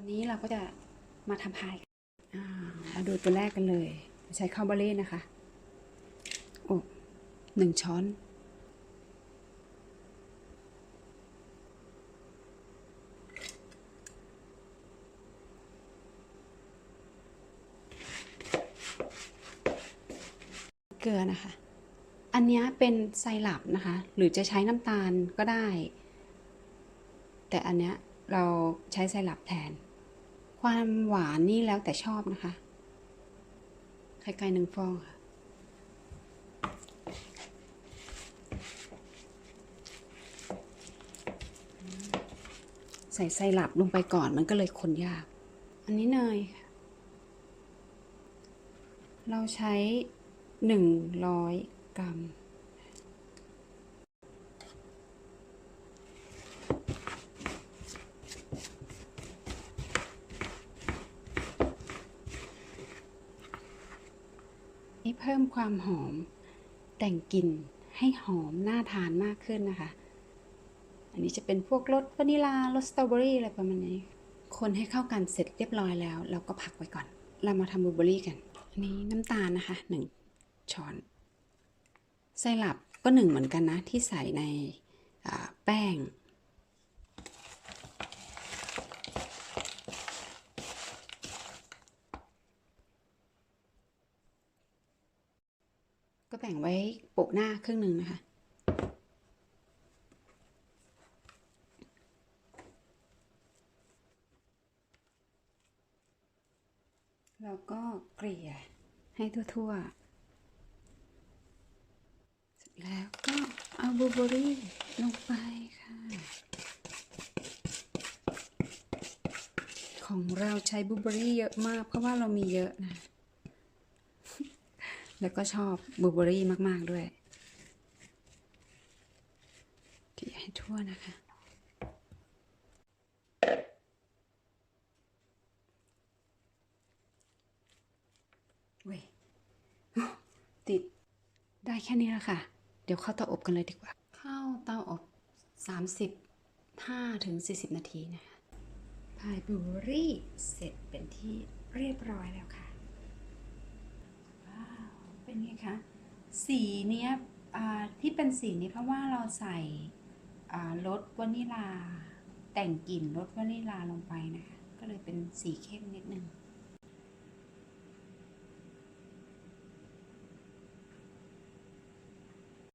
วันนี้เราก็จะมาทำพายกันอ่ามาดูตัวแรกกันเลย ใช้ข้าวบาเล่นะคะโอ้หนึ่งช้อน เกลือนะคะ อันนี้เป็นไซรัปนะคะ หรือจะใช้น้ำตาลก็ได้ แต่อันเนี้ยเราใช้ไซรัปแทน ความหวานนี่แล้วแต่ชอบนะคะ ไข่ไก่หนึ่งฟองค่ะ ใส่ไซรัปลงไปก่อนมันก็เลยคนยาก อันนี้เนยเราใช้หนึ่งร้อยกรัม นี่เพิ่มความหอม แต่งกลิ่นให้หอมน่าทานมากขึ้นนะคะ อันนี้จะเป็นพวกรสวานิลารสสตรอเบอรี่อะไรประมาณนี้ คนให้เข้ากันเสร็จเรียบร้อยแล้ว เราก็พักไว้ก่อน เรามาทำบลูเบอรี่กัน อันนี้น้ำตาลนะคะหนึ่งช้อน ไซรัปก็หนึ่งเหมือนกันนะที่ใส่ในแป้ง ก็แบ่งไว้โปะหน้าครึ่งหนึ่งนะคะแล้วก็เกลี่ยให้ทั่วๆเสร็จแล้วก็เอาบูเบอรี่ลงไปค่ะ ของเราใช้บูเบอรี่เยอะมากเพราะว่าเรามีเยอะนะ แล้วก็ชอบบลูเบอรี่มาก ๆ ด้วยเกลี่ยให้ทั่วนะคะ เว้ยติดได้แค่นี้แล้วค่ะ เดี๋ยวเข้าเตาอบกันเลยดีกว่า เข้าเตาอบ 35ถึง40 นาทีนะคะพายบลูเบอรี่เสร็จเป็นที่เรียบร้อยแล้วค่ะว้าวเป็ นไงคะ สีเนี้ยที่เป็นสีนี้เพราะว่าเราใส่รสวานิลา แต่งกลิ่นรสวานิลาลงไปนะคะ ก็เลยเป็นสีเข้มนิดนึง